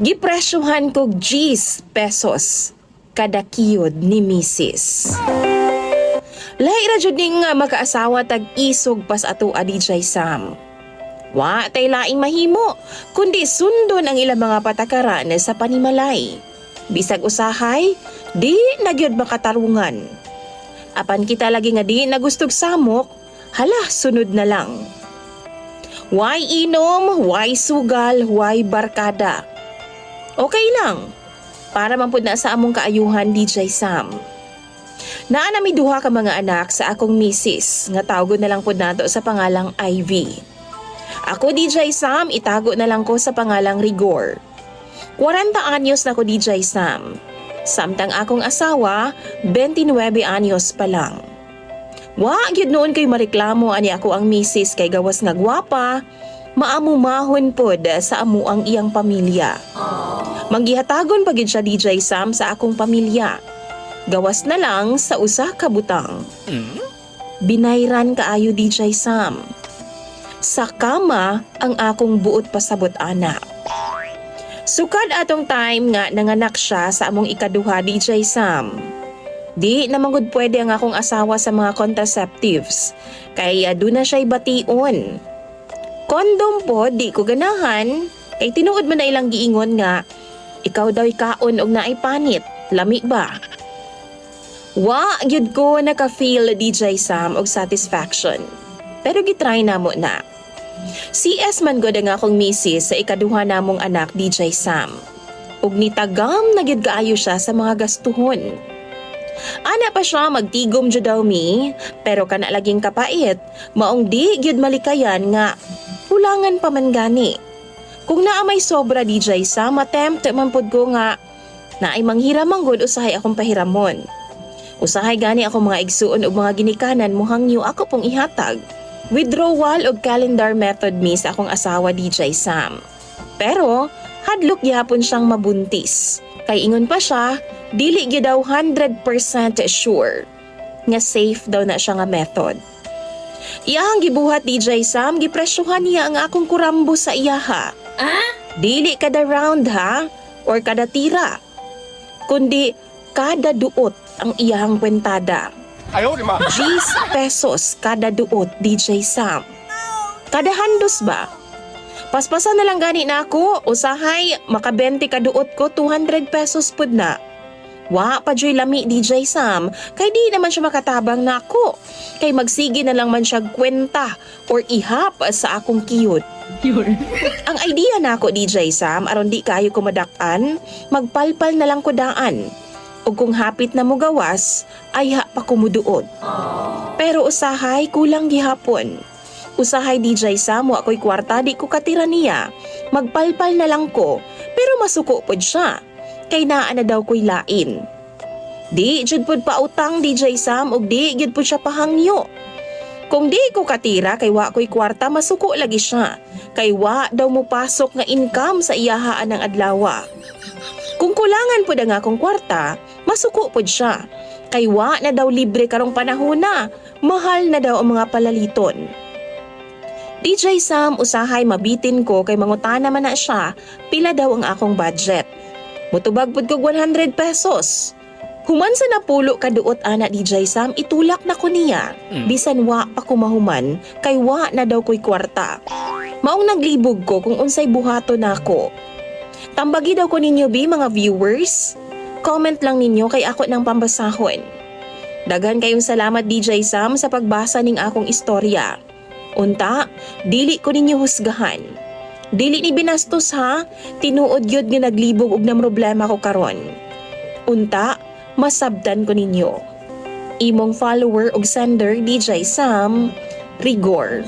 Gipresyohan kog G's pesos kada kiyod ni Mrs. Lahi ra jud ning makaasawa tag isog pas ato a DJ Sam. Wa tay laing mahimo, kundi sundon ang ilang mga patakaran sa panimalay. Bisag usahay, di nagyod makatarungan. Apan kita lagi nga di nagustog samok, hala sunod na lang. Why inom, why sugal, why barkada. Okay lang. Para man pud na sa among kaayuhan DJ Sam. Naa nami duha ka mga anak sa akong misis nga tawgon na lang pud nato sa pangalang Ivy. Ako DJ Sam, itago na lang ko sa pangalang Rigor. 40 anyos na ko DJ Sam. Samtang akong asawa, 29 anyos pa lang. Wa, gyud noon kay mareklamo ani ako ang misis kay gawas nga gwapa, maamumahon pod sa amu ang iyang pamilya. Manggihatagon pa gyud siya DJ Sam sa akong pamilya. Gawas na lang sa usa ka butang. Binayran kaayo DJ Sam. Sa kama ang akong buot pasabot anak. Sukad atong time nga nanganak siya sa among ikaduha DJ Sam. Di namangod pwede ang akong asawa sa mga contraceptives. Kaya doon na siya'y bation. Kondom po, di ko ganahan. Kay tinuod mo na ilang giingon nga, ikaw daw'y kaon og naay panit. Lami ba? Wa, gyud ko naka-feel DJ Sam og satisfaction. Pero gitry na mo na. CS man gud ang akong misis sa ikaduha namong anak DJ Sam. Ug nitagam na gyud kaayo siya sa mga gastuhon. Ana pa siya magtigom jud daw mi, pero kana laging kapait, maong di gyud malikayan nga hulangan pa man gani. Kung naa may sobra DJ Sam, attempt man pud ko nga na ay manghiramang gud usahay akong pahiramon. Usahay gani ako mga igsuon ug mga ginikanan muhang niyo ako pong ihatag. Withdrawal og calendar method mi sa akong asawa DJ Sam. Pero hadlok gyapon siyang mabuntis. Kay ingon pa siya, dili gyud daw 100% sure nga safe daw na siya nga method. Iyahang gibuhat DJ Sam, gipresyuhan niya ang akong kurambo sa iyaha. Ah? Dili kada round ha, or kada tira, kundi kada duot ang iyahang kwentada. Ayaw ni ma. G's pesos kada duot, DJ Sam. Kada handos ba? Paspasan na lang gani na ako, usahay, maka 20 kaduot ko, 200 pesos pud na. Wa pa joy lami DJ Sam, kay di naman siya makatabang na ako. Kay magsige na lang man siya kwenta or ihap sa akong kiyot. Ang idea na ako DJ Sam, aron di kayo kumadak-an, magpalpal na lang ko daan. Ug kung hapit na mo gawas, ay ha pa kumuduod. Pero usahay kulang gihapon. Usahay DJ Sam, wa ko'y kwarta, di ko katira niya. Magpalpal na lang ko, pero masuko pod siya. Kay naa na daw ko'y lain. Di, jud pod pa utang DJ Sam, ug di, jud pod siya pahangyo. Kung di ko katira kay wa ko'y kwarta, masuko lagi siya. Kay wa daw mo pasok nga income sa iyahaan ng adlawa. Kung kulangan po nga akong kwarta, masuko po siya. Kay wa na daw libre karong panahon na, mahal na daw ang mga palaliton. DJ Sam, usahay mabitin ko kay mangutana man na siya, pila daw ang akong budget. Mutubag pud kog 100 pesos. Human sa napulo kaduot ana DJ Sam, itulak na ko niya. Bisan wa pa ko mahuman, kay wa na daw ko'y kwarta. Maong naglibog ko kung unsay buhato nako. Tambagi daw ko ninyo bi mga viewers. Comment lang ninyo kay ako ng pambasahon. Daghan kayong salamat DJ Sam sa pagbasa ning akong istorya. Unta, dili ko ninyo husgahan. Dili ni binastos ha, tinuod yun nga naglibog og na problema ko karon. Unta, masabdan ko ninyo. Imong follower og sender DJ Sam, Rigor.